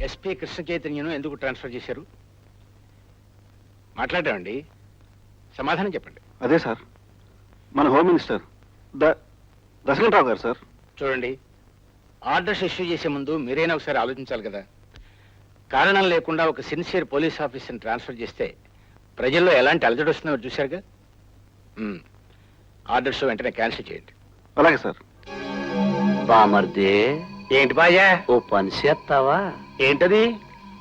SP Krishna చైతన్యను ఎందుకు transfer చేశారు? మాట్లాడామండి సమాధానం చెప్పండి. అదే సార్. మన హోమ్ మినిస్టర్ ద దశకంఠరావు గారు సార్. చూడండి ఆర్డర్స్ ఇష్యూ చేసే ముందు మీరైనా ఒకసారి ఆలోచించాలి కదా. కారణం లేకుండా ఒక సిన్సియర్ పోలీస్ ఆఫీసర్ని ట్రాన్స్ఫర్ చేస్తే ప్రజల్లో ఎలాంటి అలజడి వస్తుందో చూశారుగా? మ్మ్. ఆర్డర్స్ వెంటనే క్యాన్సిల్ చేయండి. అలాగే సార్. బామర్దే. ఏంటి బాయా ఓ పని చేస్తావా ఏంటది?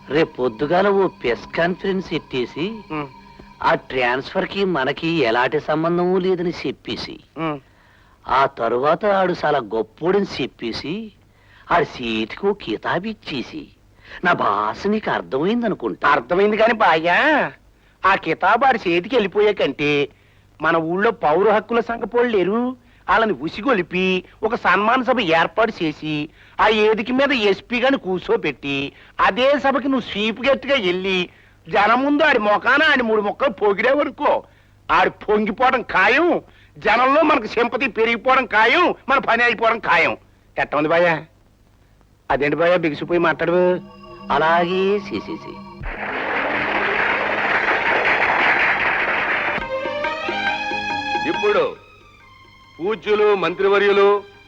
రేపు పొద్దుగాల ఓ ప్రెస్ కాన్ఫరెన్స్ ఎట్టేసి. ఆ ట్రాన్స్ఫర్కి మనకి ఎలాంటి సంబంధము లేదని చెప్పేసి. ఆ తరువాత ఆడు చాలా గొప్పోడని చెప్పేసి ఆడి సీటుకు కితాబు ఇచ్చేసి నా భాష నీకు అర్థమైంది అనుకుంటా అర్థమైంది కానీ బాయ్యా ఆ కితాబాడి చేతికి వెళ్ళిపోయాకంటే మన ఊళ్ళో పౌర హక్కుల సంఘపోళ్ళు లేరు. వాళ్ళని ఉసిగొలిపి ఒక సన్మాన సభ ఏర్పాటు చేసి ఆ ఏదికి మీద ఎస్పీ గాని కూర్చోబెట్టి అదే సభకి నువ్వు స్వీప్ గట్టిగా వెళ్ళి జనం ముందు ఆడి మొఖాన ఆడి మూడు మొక్కలు పొగిడే వరకు ఆడి పొంగిపోవడం ఖాయం జనంలో మనకు సింపతి పెరిగిపోవడం ఖాయం మన పని అయిపోవడం ఖాయం. ఎట్ట ఉంది భయ్యా అదేంటి భయ్యా బిగిసిపోయి మాట్లాడు అలాగే సీసీసీ ఇప్పుడు పూజ్యులు మంత్రివర్యులు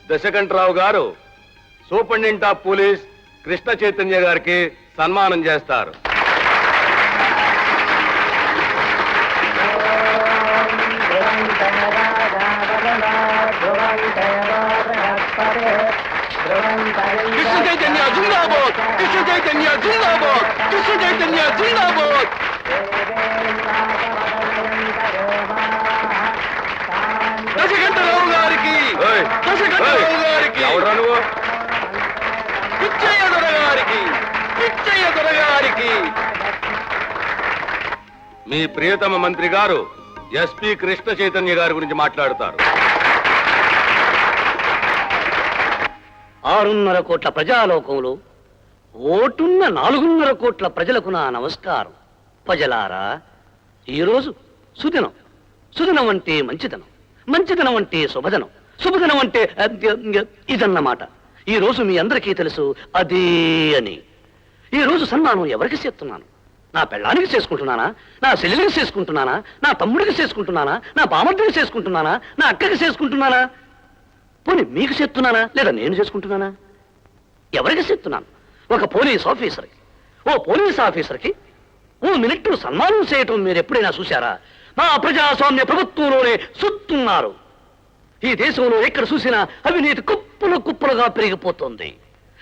దశకంఠరావు గారు superintendent of police Krishna Chaitanya గారికి సన్మానం చేస్తారు. కృష్ణ చైతన్య జిందాబాద్! కృష్ణ చైతన్య జిందాబాద్! కృష్ణ చైతన్య జిందాబాద్! నువ్వు? పిచ్చయ్య పిచ్చయ్య మీ ప్రియతమ మంత్రి గారు ఎస్పి కృష్ణ చైతన్య గారి గురించి మాట్లాడతారు. ఆరున్నర కోట్ల ప్రజాలోకంలో ఓటున్న నాలుగున్నర కోట్ల ప్రజలకు నా నమస్కారం. ప్రజలారా ఈరోజు సుదినం. సుదినం అంటే మంచిదనం. మంచిదనం అంటే శుభదనం. శుభదినం అంటే ఇదన్నమాట. ఈ రోజు మీ అందరికీ తెలుసు అదే అని. ఈ రోజు సన్మానం ఎవరికి చేస్తున్నాను? నా పెళ్ళానికి చేసుకుంటున్నానా? నా చెల్లెలికి చేసుకుంటున్నానా? నా తమ్ముడికి చేసుకుంటున్నానా? నా బామర్దికి చేసుకుంటున్నానా? నా అక్కకి చేసుకుంటున్నానా? పోనీ మీకు చేస్తున్నానా? లేదా నేను చేసుకుంటున్నానా? ఎవరికి చెప్తున్నాను ఒక పోలీస్ ఆఫీసర్కి. ఓ పోలీస్ ఆఫీసర్కి ఓ మినిట్ సన్మానం చేయటం మీరు ఎప్పుడైనా చూశారా? మా ప్రజాస్వామ్య ప్రభుత్వంలోనే సుత్తున్నారు. ఈ దేశంలో ఎక్కడ చూసినా అవినీతి కుప్పలు కుప్పలుగా పెరిగిపోతుంది.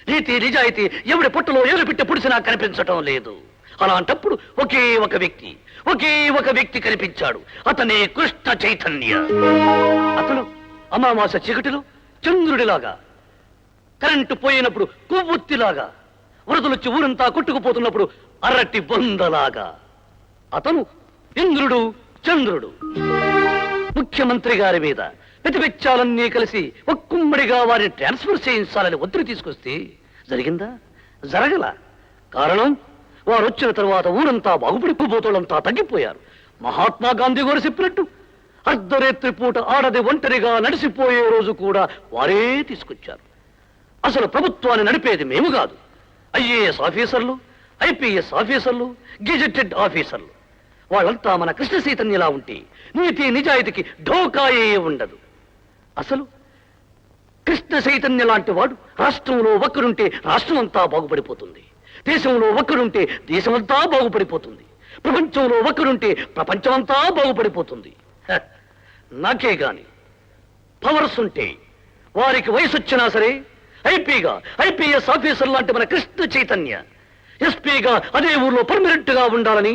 నీతి నిజాయితీ ఎవడి పొట్టలో ఎవరి పెట్టి పుడిసినా కనిపించటం లేదు. అలాంటప్పుడు ఒకే ఒక వ్యక్తి ఒకే ఒక వ్యక్తి కనిపించాడు. అతనే కృష్ణ చైతన్య. అతను అమావాస చీకటిలో చంద్రుడిలాగా కరెంటు పోయినప్పుడు కొవ్వొత్తిలాగా వరదలొచ్చి ఊరంతా కొట్టుకుపోతున్నప్పుడు అరటి బొందలాగా. అతను ఇంద్రుడు చంద్రుడు. ముఖ్యమంత్రి గారి మీద ప్రతిపెచ్చాలన్నీ కలిసి ఒక్కుమ్మడిగా వారిని ట్రాన్స్ఫర్ చేయించాలని ఒత్తిడి తీసుకొస్తే జరిగిందా? జరగల. కారణం వారు వచ్చిన తర్వాత ఊరంతా బాగుపడిపోతోళ్ళంతా తగ్గిపోయారు. మహాత్మా గాంధీ గారు చెప్పినట్టు అర్ధరేత్రి పూట ఆడది ఒంటరిగా నడిసిపోయే రోజు కూడా వారే తీసుకొచ్చారు. అసలు ప్రభుత్వాన్ని నడిపేది మేము కాదు. ఐఏఎస్ ఆఫీసర్లు ఐపీఎస్ ఆఫీసర్లు గెజెటెడ్ ఆఫీసర్లు. వాళ్ళంతా మన కృష్ణ చైతన్యలా ఉంటే నీతి నిజాయితీకి ఢోకాయే ఉండదు. అసలు? కృష్ణ చైతన్య లాంటి వాడు రాష్ట్రంలో ఒక్కరుంటే రాష్ట్రం అంతా బాగుపడిపోతుంది. దేశంలో ఒక్కరుంటే దేశమంతా బాగుపడిపోతుంది. ప్రపంచంలో ఒక్కరుంటే ప్రపంచమంతా బాగుపడిపోతుంది. నాకే గాని. పవర్స్ ఉంటే వారికి వయసు వచ్చినా సరే ఐపీగా ఐపీఎస్ ఆఫీసర్ లాంటి మన కృష్ణ చైతన్య ఎస్పీగా అదే ఊర్లో పర్మనెంట్గా ఉండాలని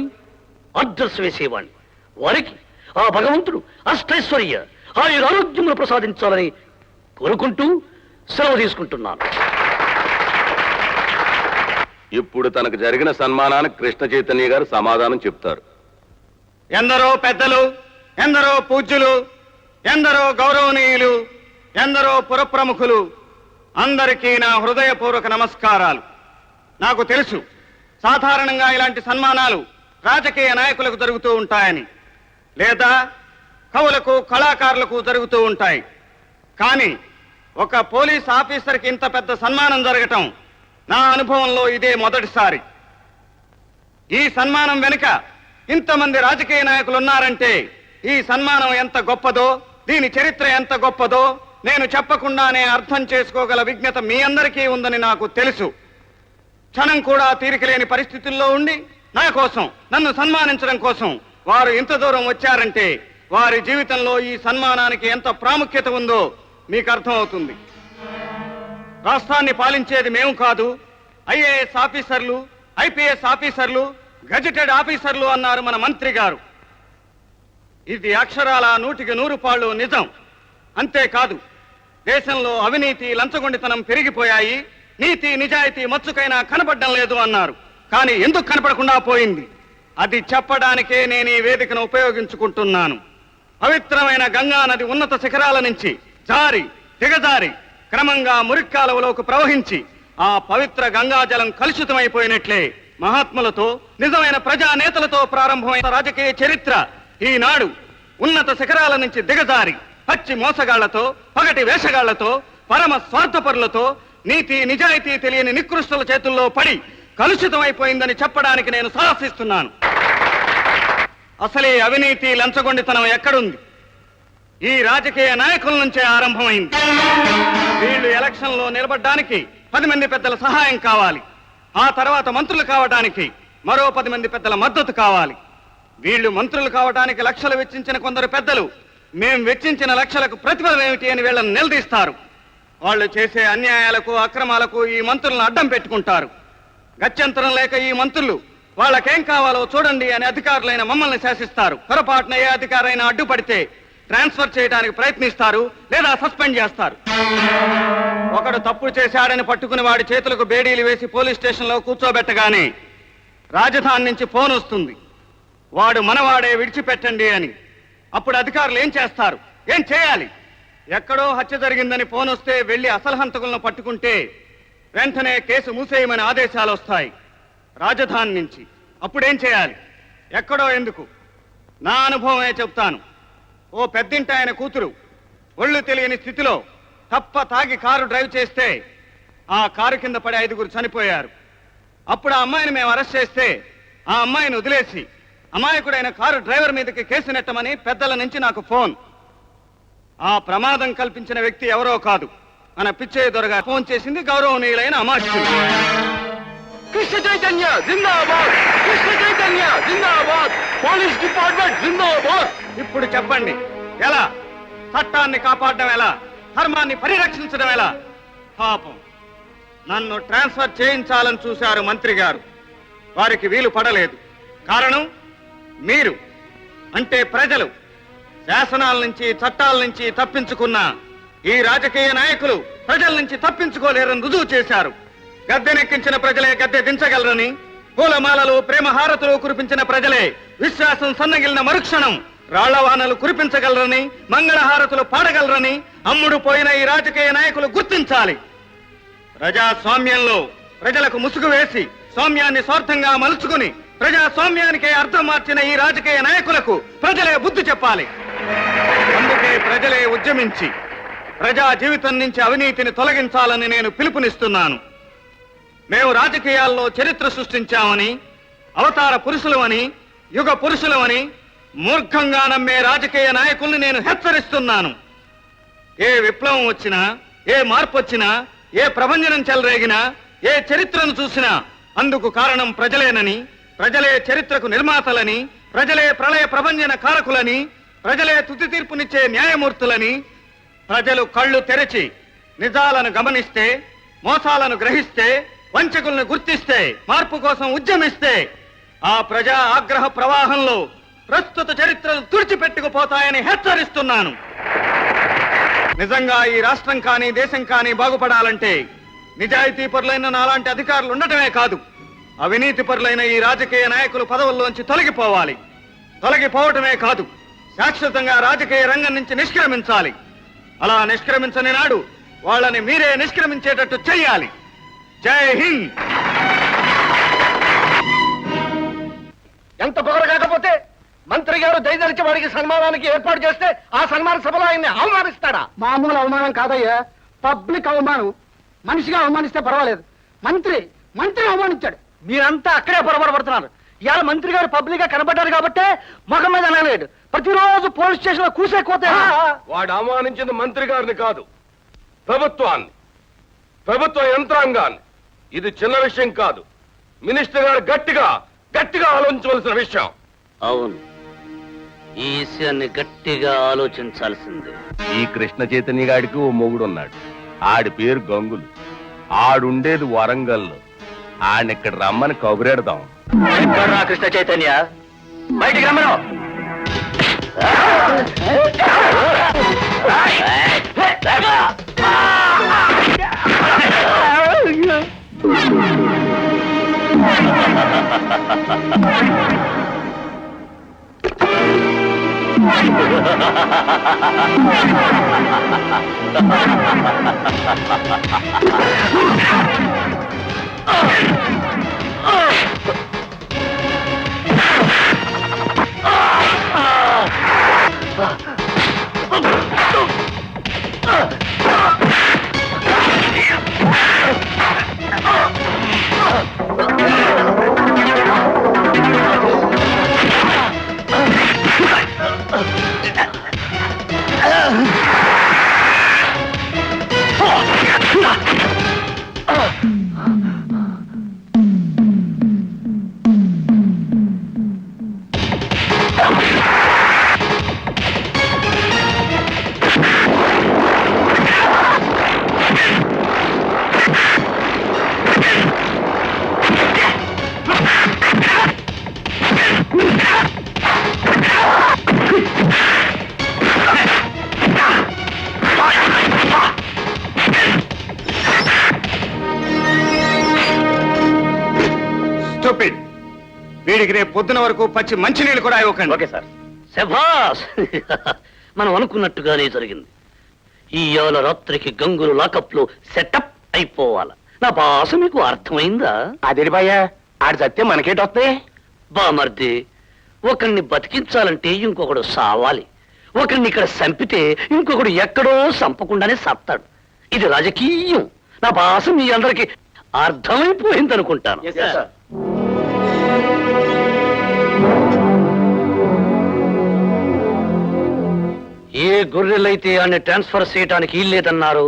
అడ్రస్ వేసేవాణ్ణి. వారికి ఆ భగవంతుడు అష్టైశ్వర్య ఆయుర ఆరోగ్యములు ప్రసాదించాలని కోరుకుంటూ సెలవు తీసుకుంటున్నాను. ఇప్పుడు తనకు జరిగిన సన్మానానికి కృష్ణ చైతన్య గారు సమాధానం చెప్తారు. ఎందరో పెద్దలు ఎందరో పూజ్యులు ఎందరో గౌరవనీయులు ఎందరో పురప్రముఖులు అందరికీ నా హృదయపూర్వక నమస్కారాలు. నాకు తెలుసు సాధారణంగా ఇలాంటి సన్మానాలు రాజకీయ నాయకులకు జరుగుతూ ఉంటాయని. లేదా కవులకు కళాకారులకు జరుగుతూ ఉంటాయి. కానీ ఒక పోలీస్ ఆఫీసర్కి ఇంత పెద్ద సన్మానం జరగటం నా అనుభవంలో ఇదే మొదటిసారి. ఈ సన్మానం వెనుక ఇంతమంది రాజకీయ నాయకులు ఉన్నారంటే ఈ సన్మానం ఎంత గొప్పదో దీని చరిత్ర ఎంత గొప్పదో నేను చెప్పకుండానే అర్థం చేసుకోగల విజ్ఞత మీ అందరికీ ఉందని నాకు తెలుసు. క్షణం కూడా తీరికలేని పరిస్థితుల్లో ఉండి నా కోసం నన్ను సన్మానించడం కోసం వారు ఇంత దూరం వచ్చారంటే వారి జీవితంలో ఈ సన్మానానికి ఎంత ప్రాముఖ్యత ఉందో మీకు అర్థమవుతుంది. రాష్ట్రాన్ని పాలించేది మేము కాదు ఐఏఎస్ ఆఫీసర్లు ఐపీఎస్ ఆఫీసర్లు గజెటెడ్ ఆఫీసర్లు అన్నారు మన మంత్రి గారు. ఇది అక్షరాల నూటికి నూరు పాళ్ళు నిజం. అంతేకాదు దేశంలో అవినీతి లంచగొండితనం పెరిగిపోయాయి నీతి నిజాయితీ మచ్చుకైనా కనపడడం లేదు అన్నారు. కానీ ఎందుకు కనపడకుండా పోయింది? అది చెప్పడానికే నేను ఈ వేదికను ఉపయోగించుకుంటున్నాను. పవిత్రమైన గంగా నది ఉన్నత శిఖరాల నుంచి జారి దిగజారి క్రమంగా మురిక్కాలవలోకి ప్రవహించి ఆ పవిత్ర గంగాజలం కలుషితమైపోయినట్లే మహాత్ములతో నిజమైన ప్రజా నేతలతో ప్రారంభమైన రాజకీయ చరిత్ర ఈనాడు ఉన్నత శిఖరాల నుంచి దిగజారి పచ్చి మోసగాళ్ళతో పగటి వేషగాళ్ళతో పరమ స్వార్థపరులతో నీతి నిజాయితీ తెలియని నికృష్టుల చేతుల్లో పడి కలుషితమైపోయిందని చెప్పడానికి నేను సాహసిస్తున్నాను. అసలే అవినీతి లంచగొండితనం ఎక్కడుంది? ఈ రాజకీయ నాయకుల నుంచే ఆరంభమైంది. వీళ్ళు ఎలక్షన్లో నిలబడడానికి పది మంది పెద్దల సహాయం కావాలి. ఆ తర్వాత మంత్రులు కావడానికి మరో పది మంది పెద్దల మద్దతు కావాలి. వీళ్ళు మంత్రులు కావడానికి లక్షలు వెచ్చించిన కొందరు పెద్దలు మేము వెచ్చించిన లక్షలకు ప్రతిఫలం ఏమిటి? అని వీళ్ళని నిలదీస్తారు. వాళ్ళు చేసే అన్యాయాలకు అక్రమాలకు ఈ మంత్రులను అడ్డం పెట్టుకుంటారు. గత్యంతరం లేక ఈ మంత్రులు వాళ్ళకేం కావాలో చూడండి అని అధికారులైన మమ్మల్ని శాసిస్తారు. పొరపాటున ఏ అధికారైనా అడ్డుపడితే ట్రాన్స్ఫర్ చేయడానికి ప్రయత్నిస్తారు లేదా సస్పెండ్ చేస్తారు. ఒకడు తప్పు చేశాడని పట్టుకుని వాడి చేతులకు బేడీలు వేసి పోలీస్ స్టేషన్లో కూర్చోబెట్టగానే రాజధాని నుంచి ఫోన్ వస్తుంది. వాడు మనవాడే విడిచిపెట్టండి అని. అప్పుడు అధికారులు ఏం చేస్తారు? ఏం చేయాలి? ఎక్కడో హత్య జరిగిందని ఫోన్ వస్తే వెళ్ళి అసలు హంతకులను పట్టుకుంటే వెంటనే కేసు మూసేయమని ఆదేశాలు వస్తాయి. రాజధాని నుంచి. అప్పుడేం చేయాలి? ఎక్కడో ఎందుకు? నా అనుభవమే చెప్తాను. ఓ పెద్దింటి ఆయన కూతురు ఒళ్ళు తెలియని స్థితిలో తప్ప తాగి కారు డ్రైవ్ చేస్తే ఆ కారు కింద పడి ఐదుగురు చనిపోయారు. అప్పుడు ఆ అమ్మాయిని మేము అరెస్ట్ చేస్తే ఆ అమ్మాయిని వదిలేసి అమాయకుడైన కారు డ్రైవర్ మీదకి కేసు నెట్టమని పెద్దల నుంచి నాకు ఫోన్. ఆ ప్రమాదం కల్పించిన వ్యక్తి ఎవరో కాదు. మన పిచ్చయ్య దొరగా ఫోన్ చేసింది గౌరవనీయులైన అమాత్యులు కృష్ణ చైతన్య జిందాబాద్! కృష్ణ చైతన్య జిందాబాద్! పోలీస్ డిపార్ట్మెంట్ జిందాబాద్! ఇప్పుడు చెప్పండి ఎలా? చట్టాన్ని కాపాడడం ఎలా? ధర్మాన్ని పరిరక్షించడం ఎలా? పాపం. నన్ను ట్రాన్స్ఫర్ చేయించాలని చూశారు మంత్రి గారు. వారికి వీలు పడలేదు. కారణం మీరు అంటే ప్రజలు శాసనాల నుంచి చట్టాల నుంచి తప్పించుకున్న ఈ రాజకీయ నాయకులు ప్రజల నుంచి తప్పించుకోలేరని రుజువు చేశారు. గద్దెనెక్కించిన ప్రజలే గద్దె దించగలరని పూలమాలలు ప్రేమ హారతులు కురిపించిన ప్రజలే విశ్వాసం సన్నగిలిన మరుక్షణం రాళ్ళవానలు కురిపించగలరని మంగళహారతులు పాడగలరని అమ్ముడు పోయిన ఈ రాజకీయ నాయకులు గుర్తించాలి. ప్రజాస్వామ్యంలో ప్రజలకు ముసుగు వేసి స్వామ్యాన్ని స్వార్థంగా మలుచుకుని ప్రజాస్వామ్యానికే అర్థం మార్చిన ఈ రాజకీయ నాయకులకు ప్రజలే బుద్ధి చెప్పాలి. అందుకే ప్రజలే ఉద్యమించి ప్రజా జీవితం నుంచి అవినీతిని తొలగించాలని నేను పిలుపునిస్తున్నాను. మేము రాజకీయాల్లో చరిత్ర సృష్టించామని అవతార పురుషులమని యుగ పురుషులమని మూర్ఖంగా నమ్మే రాజకీయ నాయకుల్ని నేను హెచ్చరిస్తున్నాను. ఏ విప్లవం వచ్చినా ఏ మార్పు వచ్చినా ఏ ప్రభంజనం చెలరేగినా ఏ చరిత్రను చూసినా అందుకు కారణం ప్రజలేనని ప్రజలే చరిత్రకు నిర్మాతలని ప్రజలే ప్రళయ ప్రభంజన కారకులని ప్రజలే తుది తీర్పునిచ్చే న్యాయమూర్తులని ప్రజలు కళ్ళు తెరచి నిజాలను గమనిస్తే మోసాలను గ్రహిస్తే వంచకులను గుర్తిస్తే మార్పు కోసం ఉద్యమిస్తే ఆ ప్రజా ఆగ్రహ ప్రవాహంలో ప్రస్తుత చరిత్రలు తుడిచిపెట్టుకుపోతాయని హెచ్చరిస్తున్నాను. నిజంగా ఈ రాష్ట్రం కానీ దేశం కానీ బాగుపడాలంటే నిజాయితీ పరులైన నాలాంటి అధికారులు ఉండటమే కాదు. అవినీతి పరులైన ఈ రాజకీయ నాయకులు పదవుల్లోంచి తొలగిపోవాలి. తొలగిపోవటమే కాదు శాశ్వతంగా రాజకీయ రంగం నుంచి నిష్క్రమించాలి. అలా నిష్క్రమించని నాడు వాళ్ళని మీరే నిష్క్రమించేటట్టు చేయాలి జై హింద్. ఎంత పొగరు కాకపోతే మంత్రి గారు దయదలిచి వాడికి సన్మానానికి ఏర్పాటు చేస్తే ఆ సన్మాన సభలో ఆయన్ని అవమానిస్తాడా? మామూలు అవమానం కాదయ్యా. పబ్లిక్ అవమానం. మనిషిగా అవమానిస్తే పర్వాలేదు. మంత్రి మంత్రి అవమానించాడు. మీరంతా అక్కడే పొరపాటు పడుతున్నారు ఇవాళ మంత్రి గారు పబ్లిక్గా కనబడ్డారు కాబట్టి ముఖం మీద అనలేడు. ప్రతిరోజు పోలీస్ స్టేషన్లో కూసే కోతే వాడు అవమానించింది మంత్రి గారిని కాదు. ప్రభుత్వాన్ని. ప్రభుత్వ యంత్రాంగాన్ని. ఇది చిన్న విషయం కాదు. మినిస్టర్ గారు గట్టిగా గట్టిగా ఆలోచించవలసిన విషయం. అవును. ఈ విషయాన్ని గట్టిగా ఆలోచించాల్సిందే. ఈ కృష్ణ చైతన్య గాడికి ఓ మొగుడు ఉన్నాడు ఆడి పేరు గంగులు. ఆడుండేది వరంగల్లో. ఆడిని ఇక్కడ రమ్మని కబురెడదాం. కృష్ణ చైతన్య? బయటికి రమ్మను. Ah! Uh. వీడికి రేపు పొద్దున వరకు పచ్చి మంచినీళ్ళు కూడా ఇవ్వకండి. Okay sir. శభాస్ మనం అనుకున్నట్టుగానే జరిగింది. ఈ యోల రాత్రికి గంగులు లాకప్లో సెటప్ అయిపోవాలి. నా భాష మీకు అర్థమైందా? అదేడి భయ్యా? ఆడి సత్యం మనకేటి వస్తాయి బామర్ది ఒకరిని బతికించాలంటే ఇంకొకడు సావాలి. ఒకరిని ఇక్కడ చంపితే ఇంకొకడు ఎక్కడో చంపకుండానే సత్తాడు. ఇది రాజకీయం. నా భాష మీ అందరికి అర్థమైపోయింది ఏ గొర్రెలైతే ఆన్ని ట్రాన్స్ఫర్ చేయడానికి ఇల్లేదన్నారు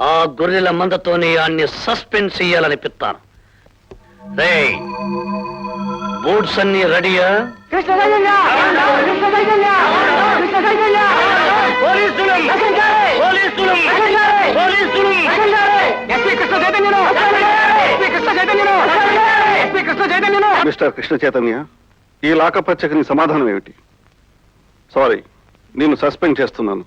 ఆ గొర్రెల మందతోనే ఆన్ని సస్పెండ్ చేయాలనిపిస్తాను. రే బోర్డ్స్ అన్ని రెడీయా! మిస్టర్ కృష్ణ చైతన్య ఈ లాకప్ హత్యకి నీ సమాధానం ఏమిటి? సారీ నేను సస్పెండ్ చేస్తున్నాను.